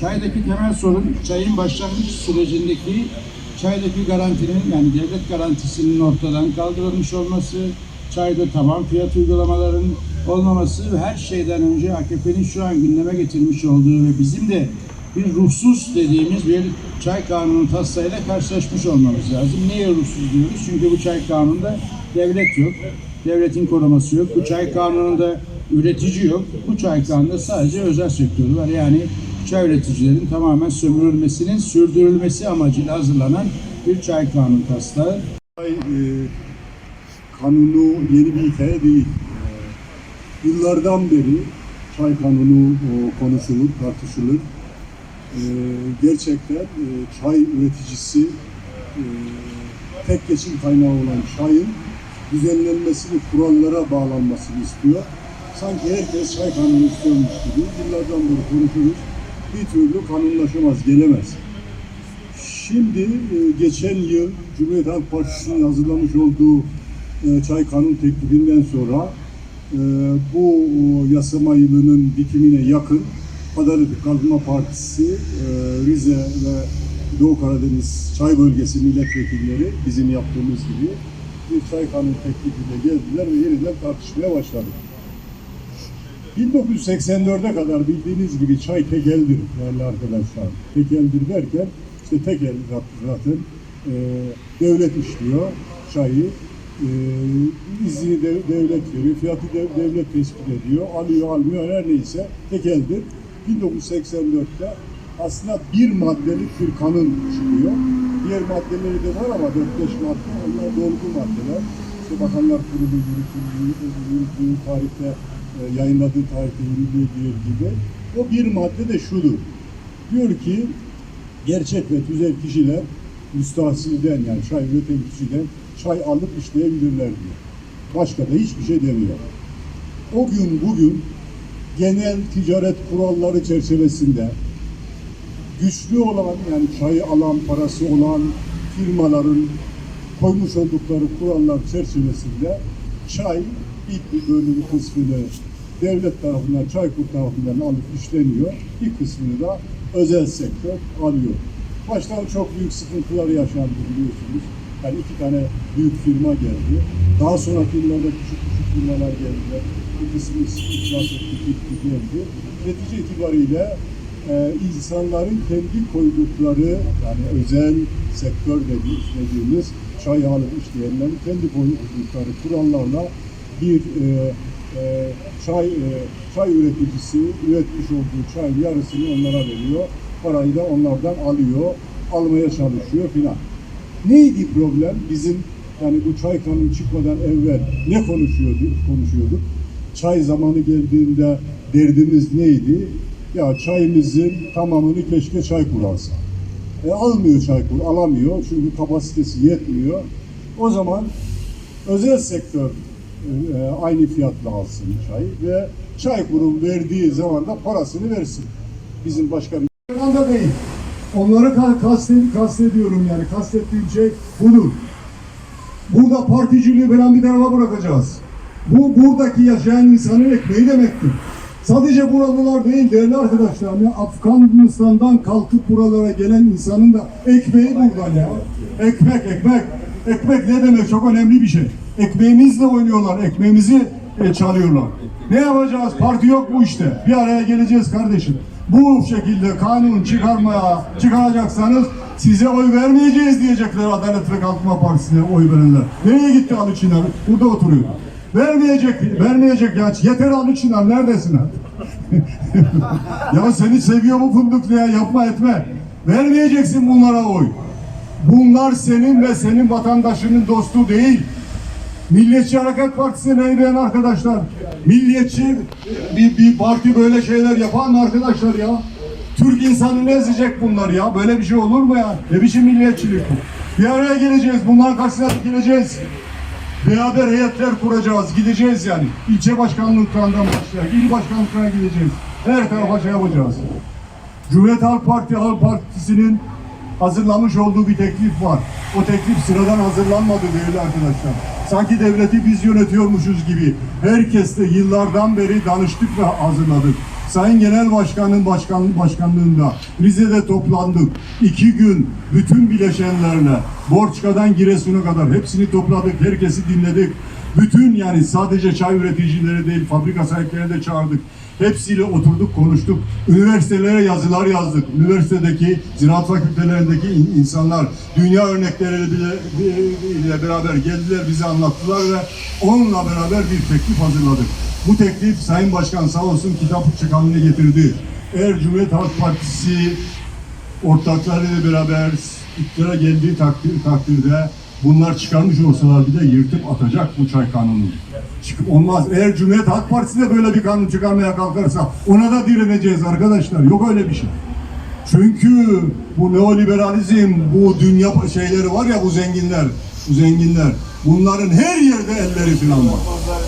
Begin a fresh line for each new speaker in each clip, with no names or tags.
Çaydaki temel sorun çayın başlangıç sürecindeki çaydaki garantinin yani devlet garantisinin ortadan kaldırılmış olması, çayda taban fiyat uygulamaların olmaması ve her şeyden önce AKP'nin şu an gündeme getirmiş olduğu ve bizim de bir ruhsuz dediğimiz bir çay kanunu taslağıyla karşılaşmış olmamız lazım. Niye ruhsuz diyoruz? Çünkü bu çay kanununda devlet yok. Devletin koruması yok. Bu çay kanununda üretici yok. Bu çay kanununda sadece özel sektörü var. Yani çay üreticilerin tamamen sömürülmesinin sürdürülmesi amacıyla hazırlanan bir çay kanunu taslağı.
Çay e, kanunu yeni bir hikaye değil. E, yıllardan beri çay kanunu o, konuşulur, tartışılır. E, gerçekten e, çay üreticisi e, tek geçim kaynağı olan çayın düzenlenmesini, kurallara bağlanmasını istiyor. Sanki herkes çay kanunu istiyormuş gibi yıllardan beri konuşuruz. Bir türlü kanunlaşamaz, gelemez. Şimdi e, geçen yıl Cumhuriyet Halk Partisi'nin hazırlamış olduğu e, çay kanun teklifinden sonra e, bu yasama yılının bitimine yakın Adalet Kalkınma Partisi Rize ve Doğu Karadeniz çay bölgesi milletvekilleri bizim yaptığımız gibi bir çay kanun teklifiyle geldiler ve yeniden tartışmaya başladık. 1984'e kadar bildiğiniz gibi çay tekeldir değerli arkadaşlar. Tekeldir derken işte tekel zaten e, devlet işliyor çayı. E, izni de, devlet veriyor, fiyatı de, devlet tespit ediyor, alıyor almıyor her neyse tekeldir. 1984'te aslında bir maddelik bir kanun çıkıyor. Diğer maddeleri de var ama 4-5 madde onlar dolgu maddeler. İşte Bakanlar Kurulu yürütüldüğü, tarihte e, yayınladığı tarihte yürüdüğü diğer gibi. O bir madde de şudur. Diyor ki gerçek ve tüzel kişiler müstahsilden yani çay üreten kişiden çay alıp işleyebilirler diyor. Başka da hiçbir şey demiyor. O gün bugün genel ticaret kuralları çerçevesinde güçlü olan yani çayı alan parası olan firmaların koymuş oldukları kurallar çerçevesinde çay bir bölümü kısmını devlet tarafından, Çaykur tarafından alıp işleniyor. Bir kısmını da özel sektör alıyor. Baştan çok büyük sıkıntılar yaşandı biliyorsunuz. Yani iki tane büyük firma geldi. Daha sonra firmalarda küçük küçük firmalar geldiler. Bir kısmı iflas etti, gitti, geldi. Netice itibariyle e, insanların kendi koydukları yani özel sektör dediğimiz, dediğimiz çay alıp işleyenlerin kendi koydukları kurallarla bir e, e, çay e, çay üreticisi üretmiş olduğu çayın yarısını onlara veriyor. Parayı da onlardan alıyor, almaya çalışıyor filan. Neydi problem? Bizim yani bu çay kanunu çıkmadan evvel ne konuşuyorduk? Konuşuyorduk. Çay zamanı geldiğinde derdimiz neydi? Ya çayımızın tamamını keşke çay alsa. E, almıyor Çaykur, alamıyor çünkü kapasitesi yetmiyor. O zaman özel sektör e, aynı fiyatla alsın çay ve Çaykur'un verdiği zaman da parasını versin. Bizim başka bir anda değil. Onları ka- kastet, kastediyorum yani. Kastettiğim şey budur. Burada particiliği falan bir tarafa bırakacağız. Bu buradaki yaşayan insanın ekmeği demektir. Sadece buralılar değil değerli arkadaşlar. Ya Afganistan'dan kalkıp buralara gelen insanın da ekmeği buradan ya. Ekmek, ekmek. Ekmek ne demek? Çok önemli bir şey. Ekmeğimizle oynuyorlar, ekmeğimizi e, çalıyorlar. Ne yapacağız? Parti yok bu işte. Bir araya geleceğiz kardeşim. Bu şekilde kanun çıkarmaya çıkaracaksanız size oy vermeyeceğiz diyecekler Adalet ve Kalkınma Partisi'ne oy verenler. Nereye gitti Ali Çınar? Burada oturuyor. Vermeyecek, vermeyecek ya. Yeter Ali Çınar, neredesin ya seni seviyor bu fındıklı ya, yapma etme. Vermeyeceksin bunlara oy. Bunlar senin ve senin vatandaşının dostu değil. Milliyetçi Hareket Partisi'ne yürüyen arkadaşlar. Milliyetçi bir, bir parti böyle şeyler yapan arkadaşlar ya. Türk insanını ezecek bunlar ya. Böyle bir şey olur mu ya? Ne biçim milliyetçilik bu? Bir araya geleceğiz. Bunların karşısına dikileceğiz. Beraber heyetler kuracağız. Gideceğiz yani. İlçe başkanlıklarından başlayarak il başkanlıklarına gideceğiz. Her tarafa şey yapacağız. Cumhuriyet Halk Parti Halk Partisi'nin hazırlamış olduğu bir teklif var. O teklif sıradan hazırlanmadı değerli arkadaşlar. Sanki devleti biz yönetiyormuşuz gibi. Herkesle yıllardan beri danıştık ve hazırladık. Sayın Genel Başkan'ın başkan, başkanlığında Rize'de toplandık. İki gün bütün bileşenlerle Borçka'dan Giresun'a kadar hepsini topladık. Herkesi dinledik. Bütün yani sadece çay üreticileri değil fabrika sahiplerini de çağırdık. Hepsiyle oturduk konuştuk. Üniversitelere yazılar yazdık. Üniversitedeki ziraat fakültelerindeki in- insanlar dünya örnekleriyle beraber geldiler bize anlattılar ve onunla beraber bir teklif hazırladık. Bu teklif Sayın Başkan sağ olsun kitap çıkanını getirdi. Eğer Cumhuriyet Halk Partisi ortaklarıyla beraber iktidara geldiği takdir, takdirde bunlar çıkarmış olsalar bir de yırtıp atacak bu çay kanunu. Çıkıp olmaz. Eğer Cumhuriyet Halk Partisi de böyle bir kanun çıkarmaya kalkarsa ona da direneceğiz arkadaşlar. Yok öyle bir şey. Çünkü bu neoliberalizm, bu dünya şeyleri var ya bu zenginler, bu zenginler. Bunların her yerde elleri falan var.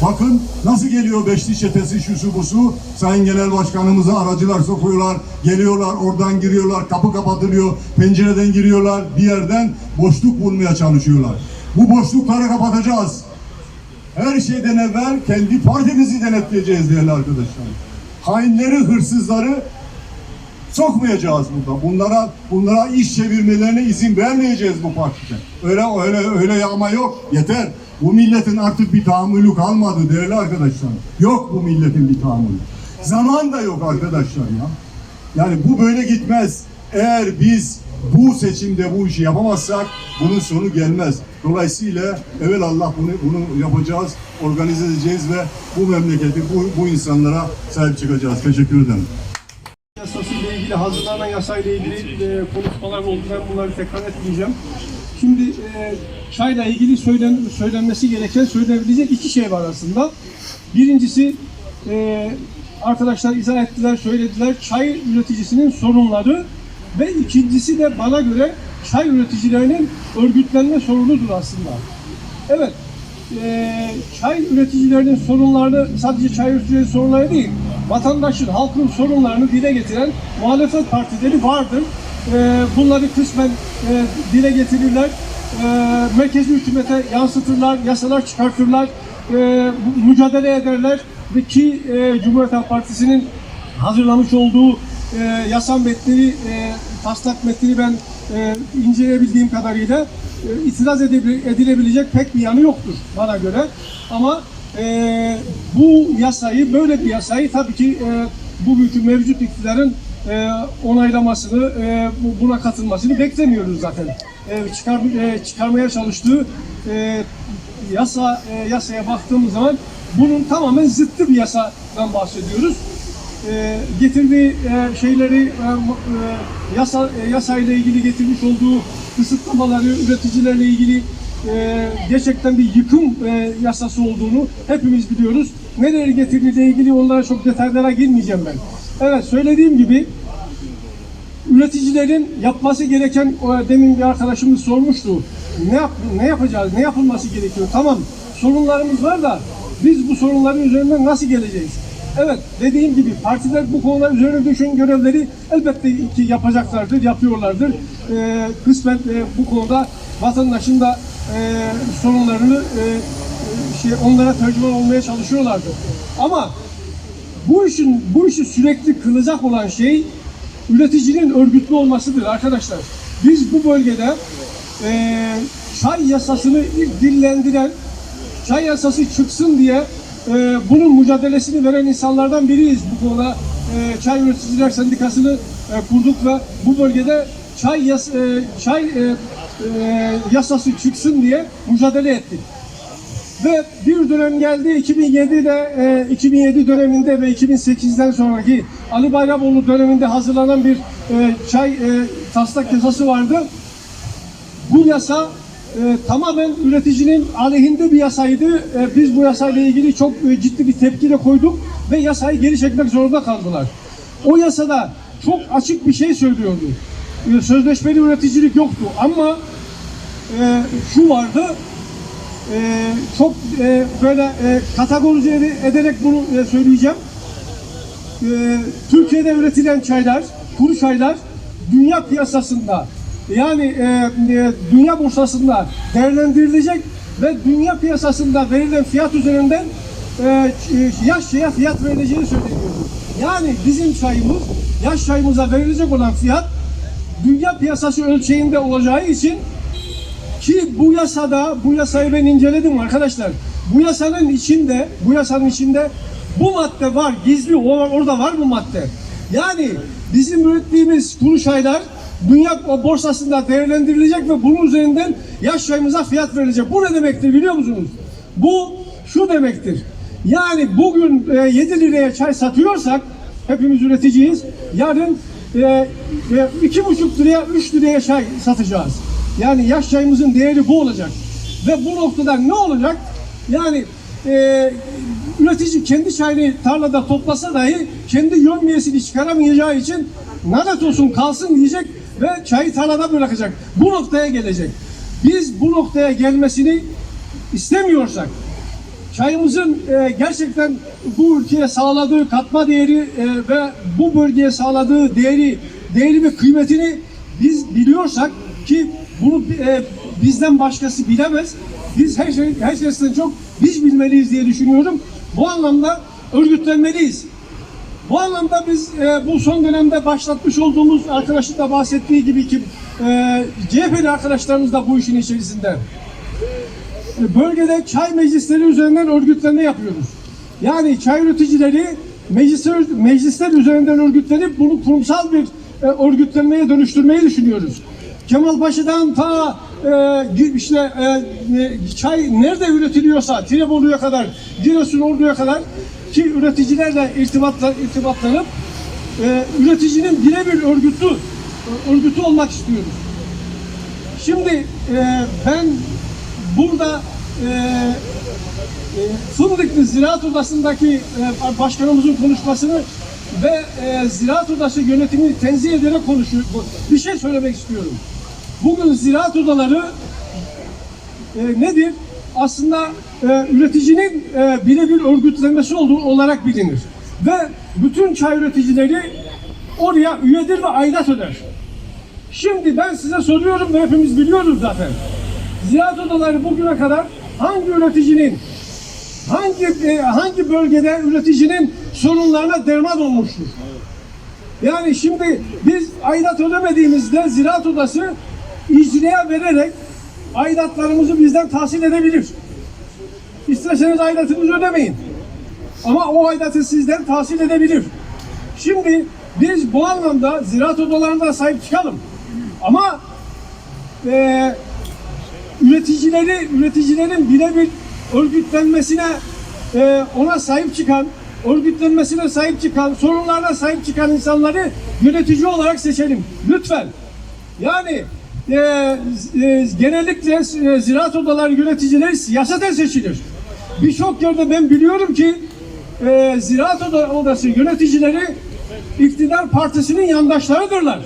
Bakın nasıl geliyor beşli çetesi şusu busu. Sayın Genel Başkanımıza aracılar sokuyorlar. Geliyorlar oradan giriyorlar. Kapı kapatılıyor. Pencereden giriyorlar. Bir yerden boşluk bulmaya çalışıyorlar. Bu boşlukları kapatacağız. Her şeyden evvel kendi partimizi denetleyeceğiz değerli arkadaşlar. Hainleri, hırsızları sokmayacağız burada. Bunlara bunlara iş çevirmelerine izin vermeyeceğiz bu partide. Öyle öyle öyle yağma yok. Yeter. Bu milletin artık bir tahammülü kalmadı değerli arkadaşlar. Yok bu milletin bir tahammülü. Zaman da yok arkadaşlar ya. Yani bu böyle gitmez. Eğer biz bu seçimde bu işi yapamazsak bunun sonu gelmez. Dolayısıyla evvel Allah bunu bunu yapacağız, organize edeceğiz ve bu memleketi bu, bu insanlara sahip çıkacağız. Teşekkür ederim.
İlgili hazırlanan yasayla ilgili e, konuşmalar oldu. Ben bunları tekrar etmeyeceğim. Şimdi e, çayla ilgili söylen, söylenmesi gereken, söylenebilecek iki şey var aslında. Birincisi e, arkadaşlar izah ettiler, söylediler. Çay üreticisinin sorunları ve ikincisi de bana göre çay üreticilerinin örgütlenme sorunudur aslında. Evet, eee, çay üreticilerinin sorunlarını sadece çay üreticilerinin sorunları değil, vatandaşın, halkın sorunlarını dile getiren muhalefet partileri vardır. Eee, bunları kısmen eee, dile getirirler, eee, merkezi hükümete yansıtırlar, yasalar çıkartırlar, bu- mücadele ederler ve ki eee, Cumhuriyet Halk Partisi'nin hazırlamış olduğu e, yasa metnini, e, taslak metnini ben e, inceleyebildiğim kadarıyla e, itiraz edilebilecek pek bir yanı yoktur bana göre. Ama e, bu yasayı, böyle bir yasayı tabii ki e, bugünkü mevcut iktidarın e, onaylamasını, e, bu- buna katılmasını beklemiyoruz zaten. E, çıkar, e, çıkarmaya çalıştığı e, yasa e, yasaya baktığımız zaman bunun tamamen zıttı bir yasadan bahsediyoruz e, getirdiği e, şeyleri e, e, yasa e, yasayla ilgili getirmiş olduğu kısıtlamaları üreticilerle ilgili e, gerçekten bir yıkım e, yasası olduğunu hepimiz biliyoruz. Neleri getirdiğiyle ilgili onlara çok detaylara girmeyeceğim ben. Evet söylediğim gibi üreticilerin yapması gereken demin bir arkadaşımız sormuştu. Ne yap ne yapacağız? Ne yapılması gerekiyor? Tamam. Sorunlarımız var da biz bu sorunların üzerinden nasıl geleceğiz? Evet, dediğim gibi partiler bu konular üzerine düşen görevleri elbette ki yapacaklardır, yapıyorlardır. Ee, kısmen e, bu konuda vatandaşın da e, sorunlarını e, e, şey onlara tercüman olmaya çalışıyorlardır. Ama bu işin bu işi sürekli kılacak olan şey üreticinin örgütlü olmasıdır arkadaşlar. Biz bu bölgede eee çay yasasını ilk dillendiren, çay yasası çıksın diye eee, bunun mücadelesini veren insanlardan biriyiz bu konuda. Eee, çay Üreticiler Sendikası'nı eee, kurduk ve bu bölgede çay yas, eee, çay eee, eee, yasası çıksın diye mücadele ettik. Ve bir dönem geldi 2007'de e, 2007 döneminde ve 2008'den sonraki Ali Bayramoğlu döneminde hazırlanan bir e, çay e, taslak yasası vardı. Bu yasa e, tamamen üreticinin aleyhinde bir yasaydı. E, biz bu yasayla ilgili çok e, ciddi bir tepki de koyduk ve yasayı geri çekmek zorunda kaldılar. O yasada çok açık bir şey söylüyordu. Sözleşmeli üreticilik yoktu ama e, şu vardı e, çok e, böyle e, kategorize ede- ederek bunu e, söyleyeceğim. E, Türkiye'de üretilen çaylar, kuru çaylar dünya piyasasında yani e, e, dünya borsasında değerlendirilecek ve dünya piyasasında verilen fiyat üzerinden e, ç- e, yaşçıya fiyat verileceğini söyleniyordu. Yani bizim çayımız, yaş çayımıza verilecek olan fiyat dünya piyasası ölçeğinde olacağı için ki bu yasada, bu yasayı ben inceledim arkadaşlar. Bu yasanın içinde, bu yasanın içinde bu madde var, gizli o- orada var bu madde. Yani bizim ürettiğimiz kuru çaylar dünya borsasında değerlendirilecek ve bunun üzerinden yaş çayımıza fiyat verilecek. Bu ne demektir biliyor musunuz? Bu şu demektir. Yani bugün e, 7 liraya çay satıyorsak hepimiz üreticiyiz. Yarın e, iki buçuk liraya 3 liraya çay satacağız. Yani yaş çayımızın değeri bu olacak. Ve bu noktada ne olacak? Yani e, üretici kendi çayını tarlada toplasa dahi kendi yönmiyesini çıkaramayacağı için nalet olsun kalsın diyecek ve çayı tarlada bırakacak. Bu noktaya gelecek. Biz bu noktaya gelmesini istemiyorsak çayımızın e, gerçekten bu ülkeye sağladığı katma değeri e, ve bu bölgeye sağladığı değeri değeri ve kıymetini biz biliyorsak ki bunu e, bizden başkası bilemez. Biz her şey her şeyden çok biz bilmeliyiz diye düşünüyorum. Bu anlamda örgütlenmeliyiz. Bu anlamda biz e, bu son dönemde başlatmış olduğumuz arkadaşın da bahsettiği gibi ki e, CHP'li arkadaşlarımız da bu işin içerisinde bölgede çay meclisleri üzerinden örgütlenme yapıyoruz. Yani çay üreticileri meclisler, meclisler üzerinden örgütlenip bunu kurumsal bir e, örgütlenmeye dönüştürmeyi düşünüyoruz. Kemalpaşa'dan ta e, işte e, e, çay nerede üretiliyorsa Tirebolu'ya kadar, Giresun Ordu'ya kadar ki üreticilerle irtibatla, irtibatlanıp e, üreticinin birebir örgütü örgütü olmak istiyoruz. Şimdi e, ben burada e, e, Fındıklı Ziraat Odası'ndaki e, başkanımızın konuşmasını ve e, Ziraat Odası yönetimini tenzih ederek konuşuyor. Bir şey söylemek istiyorum. Bugün ziraat odaları e, nedir? Aslında e, üreticinin e, birebir örgütlenmesi olduğu olarak bilinir. Ve bütün çay üreticileri oraya üyedir ve aidat öder. Şimdi ben size soruyorum ve hepimiz biliyoruz zaten. Ziraat odaları bugüne kadar hangi üreticinin hangi e, hangi bölgede üreticinin sorunlarına derman olmuştur? Yani şimdi biz aidat ödemediğimizde ziraat odası icraya vererek aidatlarımızı bizden tahsil edebilir. İsterseniz aidatınızı ödemeyin. Ama o aidatı sizden tahsil edebilir. Şimdi biz bu anlamda ziraat odalarına sahip çıkalım. Ama eee üreticileri, üreticilerin birebir örgütlenmesine, e, ona sahip çıkan, örgütlenmesine sahip çıkan, sorunlarına sahip çıkan insanları yönetici olarak seçelim. Lütfen. Yani e, e, genellikle e, ziraat odaları yöneticileri siyasetten seçilir. Birçok yerde ben biliyorum ki e, ziraat oda- odası yöneticileri iktidar partisinin yandaşlarıdırlar.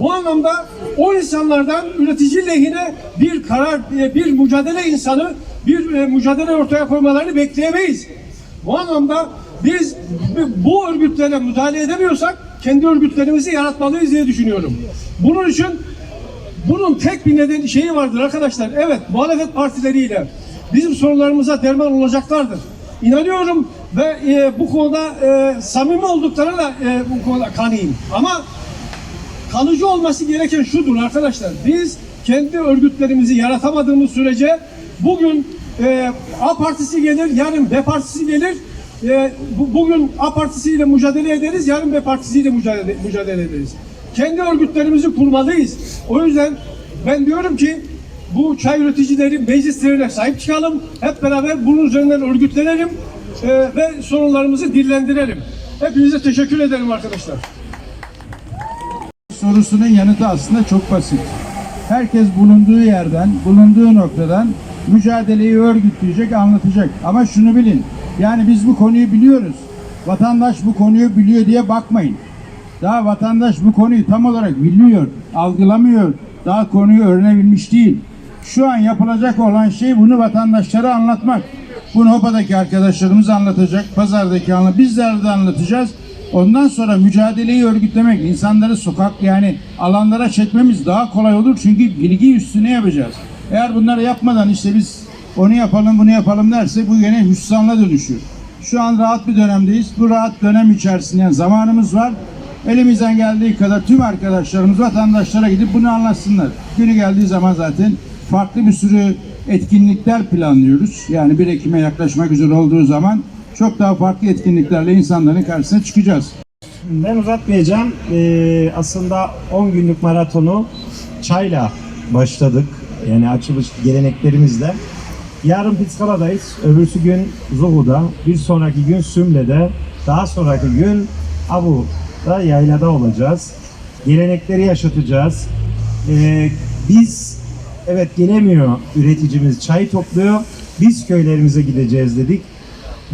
Bu anlamda o insanlardan üretici lehine bir karar, e, bir mücadele insanı, bir e, mücadele ortaya koymalarını bekleyemeyiz. Bu anlamda biz bu örgütlere müdahale edemiyorsak kendi örgütlerimizi yaratmalıyız diye düşünüyorum. Bunun için bunun tek bir neden şeyi vardır arkadaşlar. Evet muhalefet partileriyle bizim sorunlarımıza derman olacaklardır. İnanıyorum ve e, bu konuda e, samimi olduklarına e, bu konuda kanıyım. Ama kalıcı olması gereken şudur arkadaşlar. Biz kendi örgütlerimizi yaratamadığımız sürece bugün e, A partisi gelir, yarın B partisi gelir. E, bu, bugün A partisiyle mücadele ederiz, yarın B partisiyle mücadele, mücadele ederiz. Kendi örgütlerimizi kurmalıyız. O yüzden ben diyorum ki bu çay üreticileri meclislerine sahip çıkalım. Hep beraber bunun üzerinden örgütlenelim e, ve sorunlarımızı dillendirelim. Hepinize teşekkür ederim arkadaşlar.
Sorusunun yanıtı aslında çok basit. Herkes bulunduğu yerden, bulunduğu noktadan mücadeleyi örgütleyecek, anlatacak. Ama şunu bilin, yani biz bu konuyu biliyoruz. Vatandaş bu konuyu biliyor diye bakmayın. Daha vatandaş bu konuyu tam olarak bilmiyor, algılamıyor. Daha konuyu öğrenebilmiş değil. Şu an yapılacak olan şey bunu vatandaşlara anlatmak. Bunu HOPA'daki arkadaşlarımız anlatacak, pazardaki anlat, bizler de anlatacağız. Ondan sonra mücadeleyi örgütlemek, insanları sokak yani alanlara çekmemiz daha kolay olur. Çünkü bilgi üstüne yapacağız. Eğer bunları yapmadan işte biz onu yapalım bunu yapalım derse bu yine hüsranla dönüşür. Şu an rahat bir dönemdeyiz. Bu rahat dönem içerisinde zamanımız var. Elimizden geldiği kadar tüm arkadaşlarımız, vatandaşlara gidip bunu anlatsınlar. Günü geldiği zaman zaten farklı bir sürü etkinlikler planlıyoruz. Yani 1 Ekim'e yaklaşmak üzere olduğu zaman çok daha farklı etkinliklerle insanların karşısına çıkacağız.
Ben uzatmayacağım. Ee, aslında 10 günlük maratonu çayla başladık. Yani açılış geleneklerimizle. Yarın Piskala'dayız. Öbürsü gün Zuhu'da. Bir sonraki gün Sümle'de. Daha sonraki gün Abu'da yaylada olacağız. Gelenekleri yaşatacağız. Ee, biz evet gelemiyor üreticimiz çay topluyor. Biz köylerimize gideceğiz dedik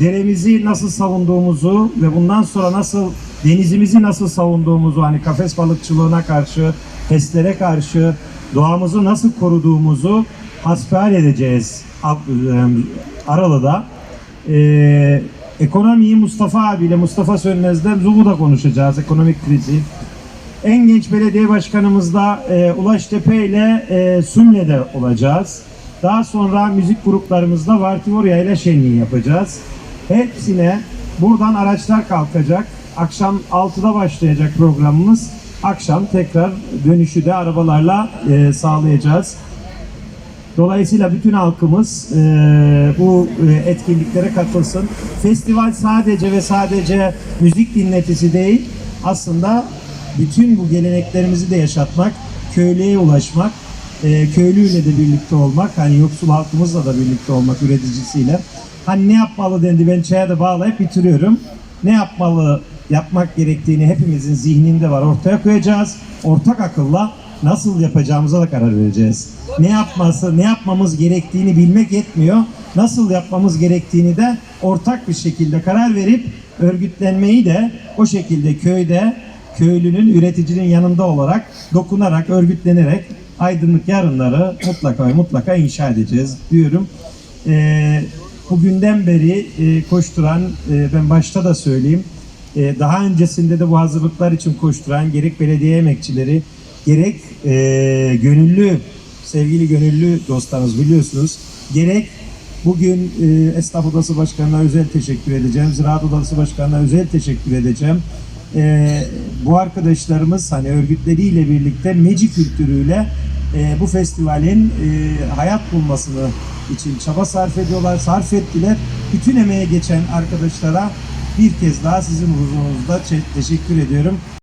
deremizi nasıl savunduğumuzu ve bundan sonra nasıl denizimizi nasıl savunduğumuzu hani kafes balıkçılığına karşı, pestlere karşı doğamızı nasıl koruduğumuzu hasbihal edeceğiz e, Aralı'da. Ee, ekonomiyi Mustafa abiyle Mustafa Sönmez'den Zubu'da konuşacağız ekonomik krizi. En genç belediye başkanımızda e, Ulaş Tepe ile e, Sümle'de olacağız. Daha sonra müzik gruplarımızda Vartivorya ile şenliği yapacağız. Hepsine buradan araçlar kalkacak. Akşam 6'da başlayacak programımız. Akşam tekrar dönüşü de arabalarla e, sağlayacağız. Dolayısıyla bütün halkımız e, bu e, etkinliklere katılsın. Festival sadece ve sadece müzik dinletisi değil, aslında bütün bu geleneklerimizi de yaşatmak, köylüye ulaşmak, e, köylüyle de birlikte olmak, hani yoksul halkımızla da birlikte olmak üreticisiyle. Hani ne yapmalı dendi ben çaya da bağlayıp bitiriyorum. Ne yapmalı, yapmak gerektiğini hepimizin zihninde var. Ortaya koyacağız. Ortak akılla nasıl yapacağımıza da karar vereceğiz. Ne yapması, ne yapmamız gerektiğini bilmek yetmiyor. Nasıl yapmamız gerektiğini de ortak bir şekilde karar verip örgütlenmeyi de o şekilde köyde köylünün, üreticinin yanında olarak, dokunarak, örgütlenerek aydınlık yarınları mutlaka mutlaka inşa edeceğiz diyorum. Ee, bugünden beri e, koşturan, e, ben başta da söyleyeyim, e, daha öncesinde de bu hazırlıklar için koşturan gerek belediye emekçileri, gerek e, gönüllü, sevgili gönüllü dostlarınız biliyorsunuz, gerek bugün e, Esnaf Odası Başkanı'na özel teşekkür edeceğim, Ziraat Odası Başkanı'na özel teşekkür edeceğim. E, bu arkadaşlarımız hani örgütleriyle birlikte meci kültürüyle e, bu festivalin e, hayat bulmasını için çaba sarf ediyorlar, sarf ettiler. Bütün emeğe geçen arkadaşlara bir kez daha sizin huzurunuzda te- teşekkür ediyorum.